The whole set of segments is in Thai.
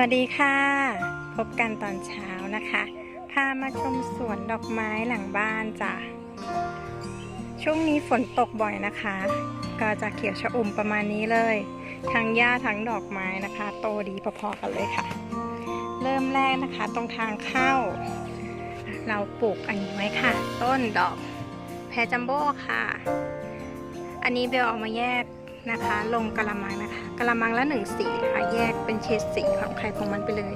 วัสดีค่ะ พบกันตอนเช้านะคะ พามาชมสวนดอกไม้หลังบ้านจ้ะ ช่วงนี้ฝนตกบ่อยนะคะ ก็จะเขียวชะอุ่มประมาณนี้เลย ทั้งหญ้าทั้งดอกไม้นะคะ โตดีพอๆกันเลยค่ะ เริ่มแรกนะคะตรงทางเข้า เราปลูกอันนี้ไว้ค่ะ ต้นดอกแพรจัมโบ้ค่ะ อันนี้เบลเอามาแยก นะคะ ลงกระมังนะคะกระมังละหนึ่งสีค่ะแยกเป็นเฉดสีของใครของมันไปเลย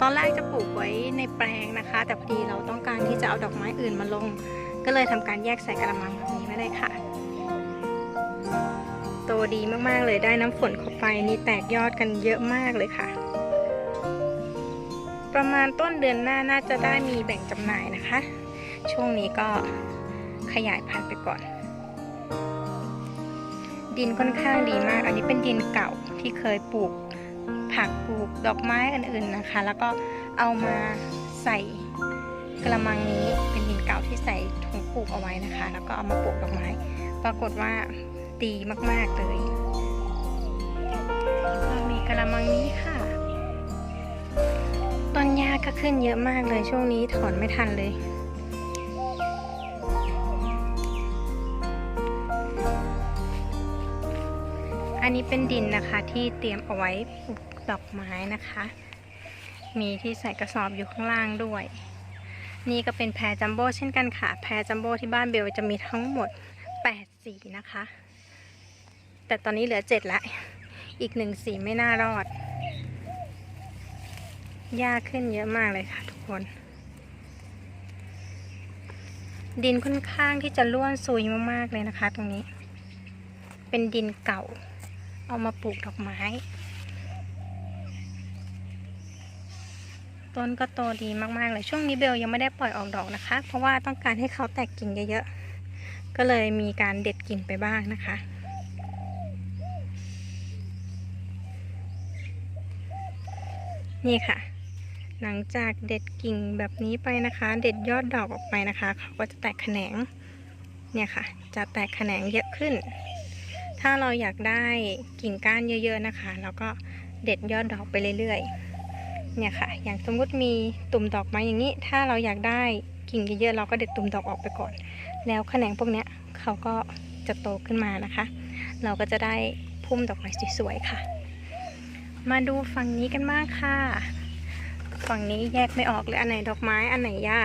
ตอนแรกจะปลูกไว้ในแปลงนะคะ แต่พอดีเราต้องการที่จะเอาดอกไม้อื่นมาลง ก็เลยทำการแยกใส่กระมังแบบนี้ไว้เลยค่ะโตดีมากๆเลยได้น้ำฝนเข้าไปนี่แตกยอดกันเยอะมากเลยค่ะ ประมาณต้นเดือนหน้าน่าจะได้มีแบ่งจำหน่ายนะคะ ช่วงนี้ก็ขยายพันธุ์ไปก่อน ดินค่อนข้างดีมาก อันนี้เป็นดินเก่าที่เคยปลูกผักปลูกดอกไม้อื่นๆนะคะ แล้วก็เอามาใส่กระมังนี้เป็นดินเก่าที่ใส่ถุงปลูกเอาไว้นะคะ แล้วก็เอามาปลูกดอกไม้ ปรากฏว่าดีมากๆเลยก็มีกระมังนี้ค่ะต้นหญ้าก็ขึ้นเยอะมากเลยช่วงนี้ถอนไม่ทันเลย อันนี้เป็นดินนะคะที่เตรียมเอาไว้ปลูกดอกไม้นะคะ มีที่ใส่กระสอบอยู่ข้างล่างด้วย นี่ก็เป็นแพรจัมโบ้เช่นกันค่ะ แพรจัมโบ้ที่บ้านเบลจะมีทั้งหมด8สีนะคะ แต่ตอนนี้เหลือ7ละ อีกหนึ่งสีไม่น่ารอดหญ้าขึ้นเยอะมากเลยค่ะทุกคน ดินค่อนข้างที่จะร่วนซุยมากๆเลยนะคะ ตรงนี้ เป็นดินเก่า เอามาปลูกดอกไม้ ต้นก็โตดีมากๆเลยช่วงนี้เบลยังไม่ได้ปล่อยออกดอกนะคะ เพราะว่าต้องการให้เขาแตกกิ่งเยอะๆ ก็เลยมีการเด็ดกิ่งไปบ้างนะคะนี่ค่ะ หลังจากเด็ดกิ่งแบบนี้ไปนะคะ เด็ดยอดดอกออกไปนะคะ เขาก็จะแตกแขนง เนี่ยค่ะ จะแตกแขนงเยอะขึ้น ถ้าเราอยากได้กิ่งก้านเยอะ ๆนะคะ เราก็เด็ดยอดดอกไปเรื่อยๆ เนี่ยค่ะ อย่างสมมุติมีตุ่มดอกไม้อย่างนี้ ถ้าเราอยากได้กิ่งเยอะๆ เราก็เด็ดตุ่มดอกออกไปก่อน แล้วแขนงพวกเนี้ยเขาก็จะโตขึ้นมานะคะ เราก็จะได้พุ่มดอกไม้สวยๆ ค่ะ มาดูฝั่งนี้กันบ้างค่ะ ฝั่งนี้แยกไม่ออกเลยอันไหนดอกไม้อันไหนหญ้า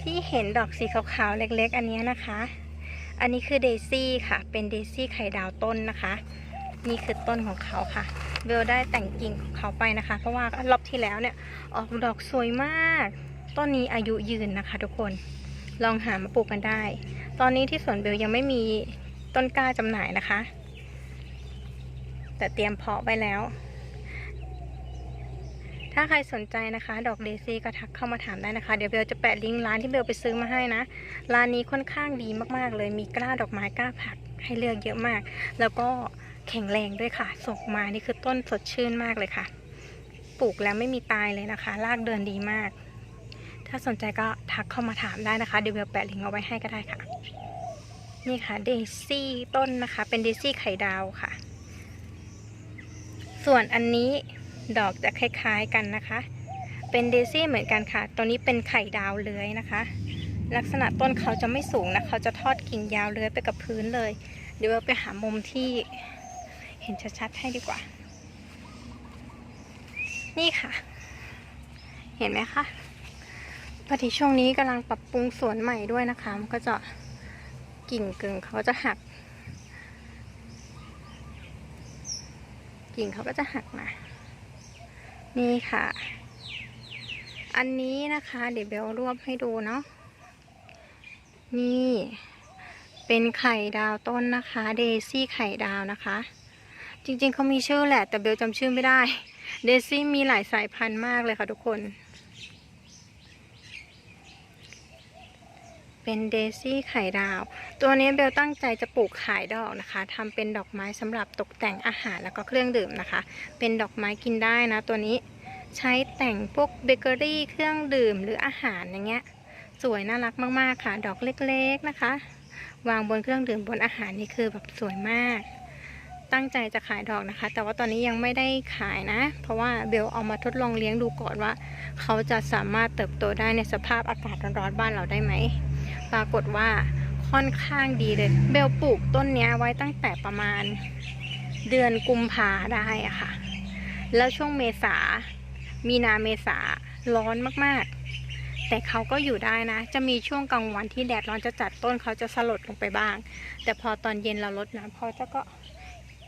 ที่เห็นดอกสีขาวๆ เล็กๆ อันนี้นะคะ อันนี้คือเดซี่ค่ะ เป็นเดซี่ไข่ดาวต้นนะคะ นี่คือต้นของเขาค่ะ เบลได้แต่งกิ่งของเขาไปนะคะ เพราะว่ารอบที่แล้วเนี่ย ออกดอกสวยมาก ต้นนี้อายุยืนนะคะ ทุกคน ลองหามาปลูกกันได้ ตอนนี้ที่สวนเบลยังไม่มีต้นกล้าจำหน่ายนะคะ แต่เตรียมเพาะไว้แล้ว ถ้าใครสนใจนะคะ ดอกเดซี่ก็ทักเข้ามาถามได้นะคะ เดี๋ยวเบลจะแปะลิงก์ร้านที่เบลไปซื้อมาให้นะ ร้านนี้ค่อนข้างดีมากๆ เลย มีกล้าดอกไม้กล้าผักให้เลือกเยอะมาก แล้วก็แข็งแรงด้วยค่ะ ส่งมานี่คือต้นสดชื่นมากเลยค่ะ ปลูกแล้วไม่มีตายเลยนะคะ รากเดินดีมาก ถ้าสนใจก็ทักเข้ามาถามได้นะคะ เดี๋ยวเบลแปะลิงก์เอาไว้ให้ก็ได้ค่ะ นี่ค่ะเดซี่ต้นนะคะ เป็นเดซี่ไข่ดาวค่ะ ส่วนอันนี้ ดอกจะคล้ายๆกันนะคะ เป็นเดซี่เหมือนกันค่ะ ตัวนี้เป็นไข่ดาวเลื้อยนะคะ ลักษณะต้นเขาจะไม่สูงนะเขาจะทอดกิ่งยาวเลื้อยไปกับพื้นเลย เดี๋ยวเราไปหามุมที่เห็นชัดๆให้ดีกว่า นี่ค่ะ เห็นไหมคะพอดีช่วงนี้กำลังปรับปรุงสวนใหม่ด้วยนะคะ มันก็จะกิ่งกึ่งเขาจะหัก กิ่งเขาก็จะหักมา นี่ค่ะ อันนี้นะคะ เดี๋ยวเบลรวบให้ดูเนาะ นี่ เป็นไข่ดาวต้นนะคะ เดซี่ไข่ดาวนะคะ จริงๆเขามีชื่อแหละ แต่เบลจำชื่อไม่ได้ เดซี่มีหลายสายพันธุ์มากเลยค่ะทุกคน เป็นเดซี่ไข่ดาว ตัวนี้เบลตั้งใจจะปลูกขายดอกนะคะทำเป็นดอกไม้สำหรับตกแต่งอาหารแล้วก็เครื่องดื่มนะคะ เป็นดอกไม้กินได้นะ ตัวนี้ใช้แต่งพวกเบเกอรี่เครื่องดื่มหรืออาหารอย่างเงี้ย สวยน่ารักมากๆค่ะ ดอกเล็กๆนะคะ วางบนเครื่องดื่มบนอาหารนี่คือแบบสวยมาก ตั้งใจจะขายดอกนะคะ แต่ว่าตอนนี้ยังไม่ได้ขายนะ เพราะว่าเบลเอามาทดลองเลี้ยงดูก่อนว่า เขาจะสามารถเติบโตได้ในสภาพอากาศร้อนๆบ้านเราได้ไหม ปรากฏว่าค่อนข้างดีเลย เบลปลูกต้นนี้ไว้ตั้งแต่ประมาณเดือนกุมภาได้อะค่ะ แล้วช่วงเมษา มีนาเมษาร้อนมากๆ แต่เขาก็อยู่ได้นะ จะมีช่วงกลางวันที่แดดร้อนจะจัดต้นเขาจะสลดลงไปบ้าง แต่พอตอนเย็นเราลดน้ำเขาจะก็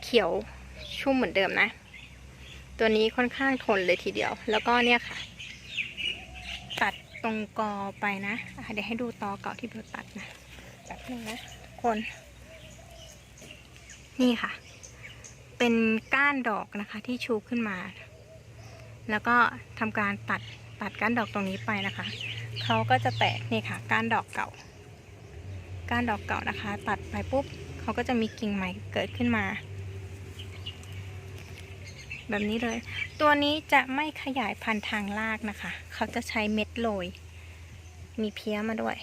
เขียวชุ่มเหมือนเดิมนะ ตัวนี้ค่อนข้างทนเลยทีเดียว แล้วก็เนี่ยค่ะ ตรงกอไปนะะเดี๋ยวให้ดูตอเก่าที่เบลตัดนะแบบนึงนะคน นี่ค่ะ เป็นก้านดอกนะคะที่ชูขึ้นมา แล้วก็ทำการตัดตัดก้านดอกตรงนี้ไปนะคะ เขาก็จะแตกนี่ค่ะ ก้านดอกเก่า ก้านดอกเก่านะคะ ตัดไปปุ๊บเขาก็จะมีกิ่งใหม่เกิดขึ้นมา แบบนี้เลย ตัวนี้จะไม่ขยายพันธุ์ทางรากนะคะ เขาจะใช้เม็ดโรย มีเพี้ยมาด้วย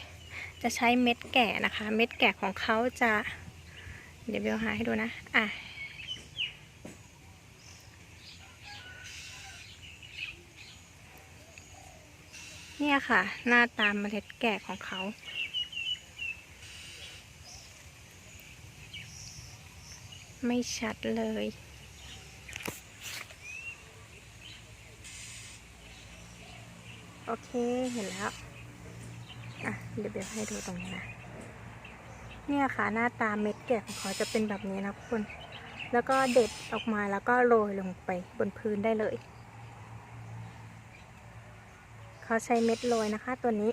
จะใช้เม็ดแก่นะคะ เม็ดแก่ของเขาจะ เดี๋ยวเบลหาให้ดูนะ อะ เนี่ยค่ะ หน้าตามเมล็ดแก่ของเขาไม่ชัดเลย โอเคเห็นแล้วอะเดี๋ยวเบลให้ดูตรงนี้นะเนี่ยค่ะหน้าตาเม็ดแกะของเขาจะเป็นแบบนี้นะทุกคนแล้วก็เด็ดออกมาแล้วก็โรยลงไปบนพื้นได้เลยเขาใช้เม็ดโรยนะคะ ตัวนี้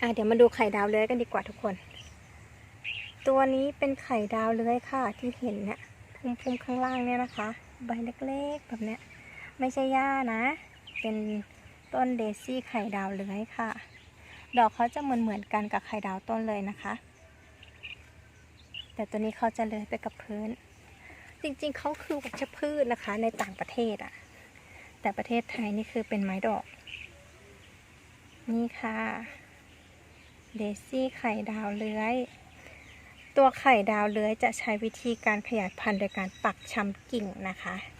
อะเดี๋ยวมาดูไข่ดาวเลื้อยกันดีกว่าทุกคน ตัวนี้เป็นไข่ดาวเลื้อยค่ะที่เห็นเนี่ยพุ่มๆข้างล่างเนี่ยนะคะ ใบเล็กๆแบบเนี้ยไม่ใช่หญ้านะ เป็น ต้นเดซี่ไข่ดาวเลื้อยค่ะ ดอกเขาจะเหมือนเหมือนกันกับไข่ดาวต้นเลยนะคะ แต่ตัวนี้เขาจะเลื้อยไปกับพื้น จริงๆเขาคือวัชพืชนะคะ ในต่างประเทศอะแต่ประเทศไทยนี่คือเป็นไม้ดอก นี่ค่ะเดซี่ไข่ดาวเลื้อย ตัวไข่ดาวเลื้อยจะใช้วิธีการขยายพันธุ์โดยการปักชำกิ่งนะคะ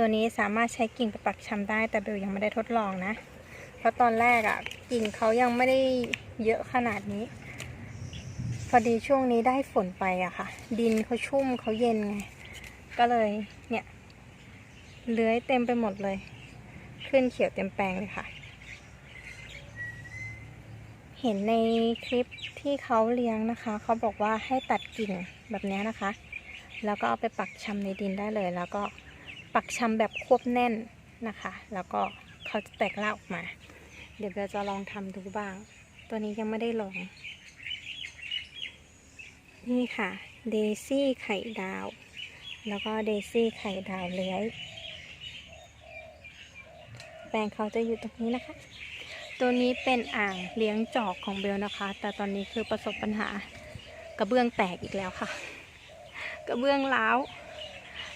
ตัวนี้สามารถใช้กิ่งไปปักชำได้แต่เบลยังไม่ได้ทดลองนะ เพราะตอนแรกอะ่ะกิ่งเขายังไม่ได้เยอะขนาดนี้ พอดีช่วงนี้ได้ฝนไปอะค่ะ ดินเขาชุ่มเขาเย็นไง ก็เลยเนี่ยเลื้อยเต็มไปหมดเลย ขึ้นเขียวเต็มแปลงเลยค่ะ เห็นในคลิปที่เขาเลี้ยงนะคะ เขาบอกว่าให้ตัดกิ่งแบบนี้นะคะ แล้วก็เอาไปปักชำในดินได้เลยแล้วก็ ปักชำแบบควบแน่นนะคะ แล้วก็เขาจะแตกราออกมา เดี๋ยวเราจะลองทำดูบ้าง ตัวนี้ยังไม่ได้ลอง นี่ค่ะเดซี่ไข่ดาว แล้วก็เดซี่ไข่ดาวเลื้อยแปลงเขาจะอยู่ตรงนี้นะคะ ตัวนี้เป็นอ่างเลี้ยงจอกของเบลนะคะ แต่ตอนนี้คือประสบปัญหากระเบื้องแตกอีกแล้วค่ะ กระเบื้องร้าว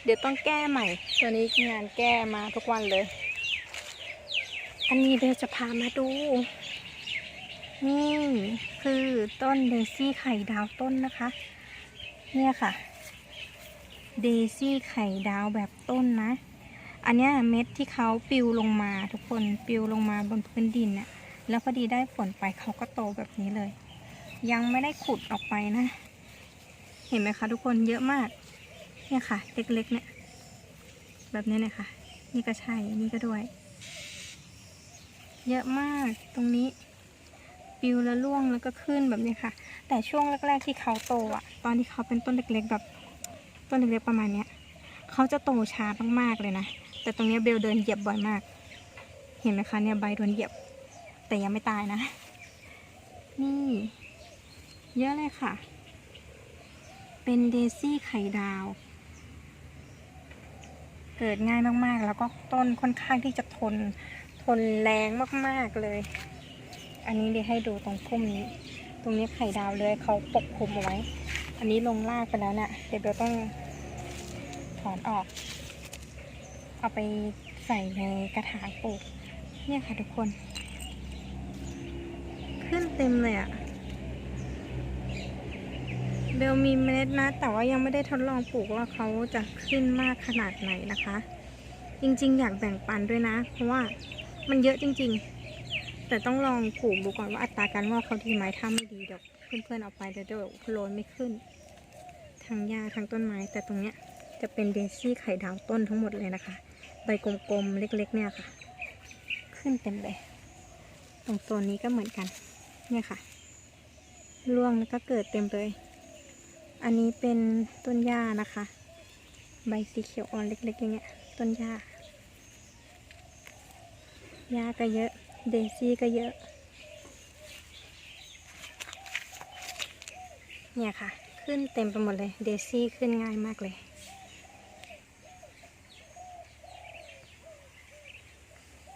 เดี๋ยวต้องแก้ใหม่ ตัวนี้งานแก้มาทุกวันเลย อันนี้เบลจะพามาดู นี่คือต้นเดซี่ไข่ดาวต้นนะคะ เนี่ยค่ะ เดซี่ไข่ดาวแบบต้นนะ อันเนี้ยเม็ดที่เขาปลิวลงมาทุกคนปลิวลงมาบนพื้นดินเนี่ยแล้วพอดีได้ฝนไปเขาก็โตแบบนี้เลย ยังไม่ได้ขุดออกไปนะ เห็นไหมคะทุกคนเยอะมาก เนี่ยค่ะ เล็กๆเนี่ย แบบนี้เนี่ยค่ะ นี่ก็ใช่ นี่ก็ด้วย เยอะมากตรงนี้ปิวแล้วร่วงแล้วก็ขึ้นแบบนี้ค่ะ แต่ช่วงแรก ๆ ที่เขาโตอะ ตอนที่เขาเป็นต้นเล็กๆแบบ ต้นเล็กๆประมาณเนี้ยเขาจะโตช้ามากๆเลยนะ แต่ตรงนี้เบลเดินเหยียบบ่อยมาก เห็นไหมคะเนี่ยใบโดนเหยียบ แต่ยังไม่ตายนะ นี่ เยอะเลยค่ะ เป็นเดซี่ไข่ดาว เกิดง่ายมากๆ แล้วก็ต้นค่อนข้างที่จะทนทนแรงมากๆเลย อันนี้เดี๋ยวให้ดูตรงพุ่มนี้ ตรงนี้ไข่ดาวเลยเขาปกคลุมเอาไว้ อันนี้ลงรากไปแล้วเนะ่ะเดี๋ยวเบลต้องถอนออก เอาไปใส่ในกระถางปลูกเนี่ยค่ะทุกคน ขึ้นเต็มเลยอะ่ะ เบลมีเมล็ดนะ แต่ว่ายังไม่ได้ทดลองปลูกว่าเขาจะขึ้นมากขนาดไหนนะคะ จริงๆ อยากแบ่งปันด้วยนะ เพราะว่ามันเยอะจริง ๆ แต่ต้องลองปลูกดูก่อนว่าอัตราการงอกเขาดีไหมถ้าไม่ดีเดี๋ยวเพื่อนๆเอาไปเดี๋ยวโรยไม่ขึ้น ทั้งหญ้าทั้งต้นไม้ แต่ตรงเนี้ยจะเป็นเดซี่ไข่ดาวต้นทั้งหมดเลยนะคะ ใบกลมๆเล็ก ๆ เนี่ยค่ะ ขึ้นเต็มเลยตรงตัวนี้ก็เหมือนกัน เนี่ยค่ะร่วงแล้วก็เกิดเต็มเลย อันนี้เป็นต้นหญ้านะคะ ใบสีเขียวอ่อนเล็กๆอย่างเงี้ย ต้นหญ้าหญ้าก็เยอะ เดซี่ก็เยอะ เนี่ยค่ะ ขึ้นเต็มไปหมดเลย เดซี่ขึ้นง่ายมากเลย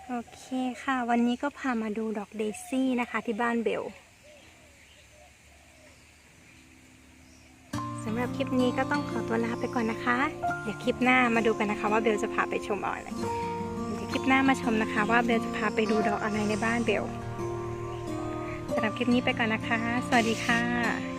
โอเคค่ะ วันนี้ก็พามาดูดอกเดซี่นะคะที่บ้านเบล สำหรับคลิปนี้ก็ต้องขอตัวลาไปก่อนนะคะ เดี๋ยวคลิปหน้ามาดูกันนะคะ ว่าเบลจะพาไปชมอะไร เดี๋ยวคลิปหน้ามาชมนะคะ ว่าเบลจะพาไปดูดอกอะไรในบ้านเบลสำหรับคลิปนี้ไปก่อนนะคะ สวัสดีค่ะ